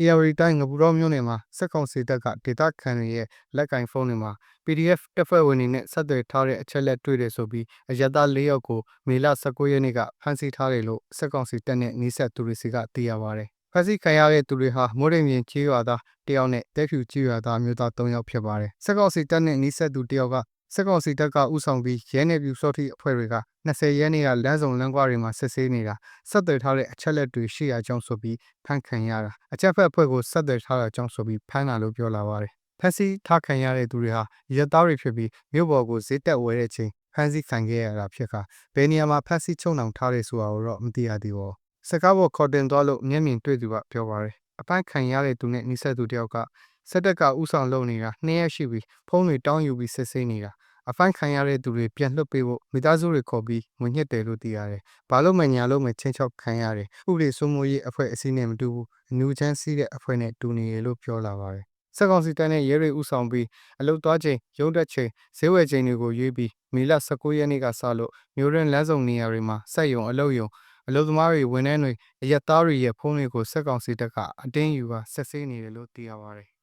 ။ ARD တိုင်းငပူတော်မြို့နယ်မှာစစ်ကောင်စီတပ်ကဒေသခံတွေရဲ့လက်ကင်ဖုန်းတွေမှာ PDF တပ်ဖွဲ့ဝင်တွေနဲ့ဆက်သွယ်ထားတဲ့အချက်လက်တွေ့တယ်ဆိုပြီးအရက်သား၄ယောက်ကိုမေလ19ရက်နေ့ကဖမ်းဆီးထားတယ်လို့စစ်ကောင်စီတပ်နဲ့နှိစက်သူတွေစီကသိရပါတယ်။ဖမ်းဆီးခံရတဲ့သူတွေဟာမိုးရိမ်ပြင်ကျေးရွာသားတယောက်နဲ့တဲဖြူကျေးရွာသားမျိုးသား၃ယောက်ဖြစ်ပါတယ်။စစ်ကောင်စီတပ်နဲ့နှိစက်သူတယောက်က စစ်ကောင်စီတပ်ကဥဆောင်ပြီးရဲနယ်ပြူစောတိအဖွဲ့တွေက20ရက်နေ့ကလမ်းစုံလမ်းကွာတွေမှာစစ်ဆေးနေတာဆက်သွယ်ထားတဲ့အချက်လက်တွေရှိရာကြောင်းဆိုပြီးဖမ်းခံရတာအချက်ဖက်အဖွဲ့ကိုဆက်သွယ်ထားတာကြောင်းဆိုပြီးဖမ်းတာလို့ပြောလာပါတယ်ဖမ်းဆီးထားခံရတဲ့သူတွေဟာရက်သားတွေဖြစ်ပြီးမြို့ပေါ်ကိုဈေးတက်ဝယ်တဲ့ချိန်ဖမ်းဆီးခံခဲ့ရတာဖြစ်ခါဘယ်နေရာမှာဖမ်းဆီးချုံနှောင်ထားတယ်ဆိုတာကိုတော့မသိရသေးပါဘူးစကားပေါ်ခေါ်တင်သွားလို့မျက်မြင်တွေ့သူကပြောပါတယ်အပန်းခံရတဲ့သူနဲ့နှိစက်သူတယောက်ကစက်တက်ကဥဆောင်လုပ်နေတာနှစ်ရက်ရှိပြီးဖုန်းတွေတောင်းယူပြီးစစ်ဆေးနေတာ အဖိုင်းခံရတဲ့သူတွေပြန်လွှတ်ပေးဖို့မိသားစုတွေခေါ်ပြီးငွေညှစ်တယ်လို့သိရတယ်။ဘာလို့မညာလို့မချင်းချောက်ခံရတယ်။ဥပဒေစိုးမိုးရေးအဖွဲ့အစည်းနဲ့မတူဘူး။အနူချမ်းစီးတဲ့အဖွဲ့နဲ့တူနေရလို့ပြောလာပါတယ်။စက်ကောင်စီတပ်နဲ့ရဲတွေဥဆောင်ပြီးအလုတ်သွားချိန်ရုံးတက်ချိန်ဈေးဝယ်ချိန်တွေကိုရွေးပြီးမေလ19ရက်နေ့ကစလို့မျိုးရင်းလမ်းစုံနေရာတွေမှာစက်ယုံအလုတ်ယုံအလုတ်သမားတွေဝန်ထမ်းတွေအရက်သားတွေရဲ့ဖုန်းတွေကိုစက်ကောင်စီတပ်ကအတင်းယူပါဆက်ဆေးနေတယ်လို့သိရပါတယ်